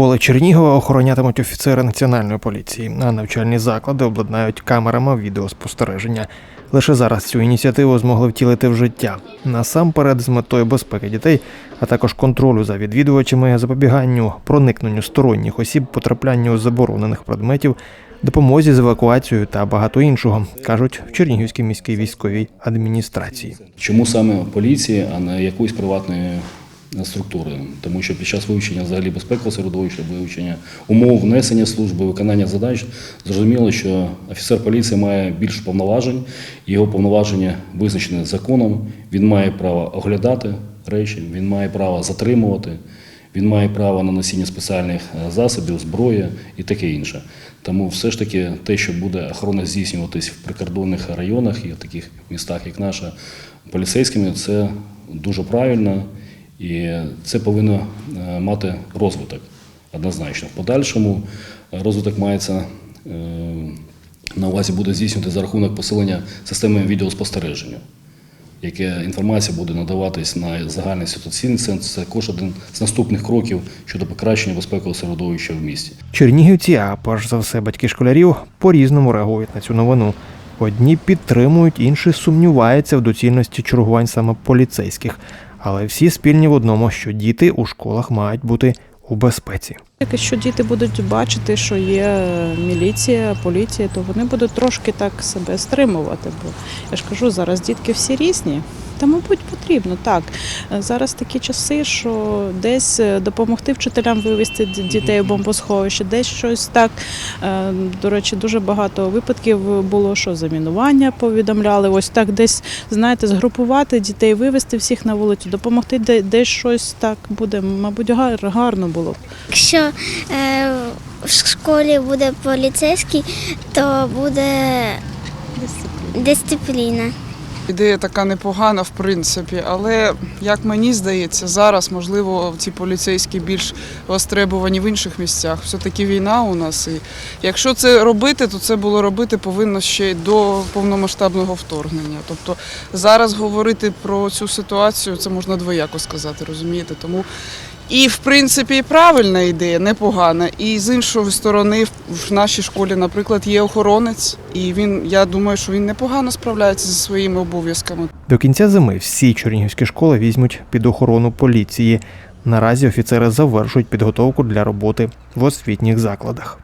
Школи Чернігова охоронятимуть офіцери національної поліції, а навчальні заклади обладнають камерами відеоспостереження. Лише зараз цю ініціативу змогли втілити в життя. Насамперед з метою безпеки дітей, а також контролю за відвідувачами, запобіганню проникненню сторонніх осіб, потраплянню заборонених предметів, допомозі з евакуацією та багато іншого, кажуть в Чернігівській міській військовій адміністрації. Чому саме поліції, а не якоїсь приватної структури? Тому що під час вивчення взагалі безпекового середовища, вивчення умов внесення служби, виконання задач, зрозуміло, що офіцер поліції має більше повноважень, його повноваження визначені законом. Він має право оглядати речі, він має право затримувати. Він має право на носіння спеціальних е, засобів, зброї і таке інше. Тому все ж таки те, що буде охорона здійснюватись в прикордонних районах і в таких містах, як наша, поліцейськими, це дуже правильно і це повинно е, мати розвиток однозначно. В подальшому розвиток мається е, на увазі буде здійснювати за рахунок посилення системи відеоспостереження яке інформація буде надаватись на загальний ситуаційний центр. Це також один з наступних кроків щодо покращення безпекового середовища в місті. Чернігівці, а перш за все батьки школярів, по-різному реагують на цю новину. Одні підтримують, інші сумніваються в доцільності чергувань саме поліцейських. Але всі спільні в одному, що діти у школах мають бути у безпеці. Якщо діти будуть бачити, що є міліція, поліція, то вони будуть трошки так себе стримувати. Бо я ж кажу, зараз дітки всі різні. Та, мабуть, потрібно так. Зараз такі часи, що десь допомогти вчителям вивезти дітей у бомбосховище, десь щось так. Е, До речі, дуже багато випадків було, що замінування повідомляли. Ось так десь, знаєте, згрупувати дітей, вивезти всіх на вулицю, допомогти де- десь щось так буде, мабуть, гар- гарно було б. Якщо е, в школі буде поліцейський, то буде дисципліна. Ідея така непогана, в принципі, але як мені здається, зараз можливо ці поліцейські більш востребовані в інших місцях. Все-таки війна у нас. І якщо це робити, то це було робити повинно ще й до повномасштабного вторгнення. Тобто зараз говорити про цю ситуацію, це можна двояко сказати, розумієте? Тому і в принципі правильна ідея, непогана. І з іншої сторони, в нашій школі, наприклад, є охоронець, і він, я думаю, що він непогано справляється зі своїми обов'язками. До кінця зими всі чернігівські школи візьмуть під охорону поліції. Наразі офіцери завершують підготовку для роботи в освітніх закладах.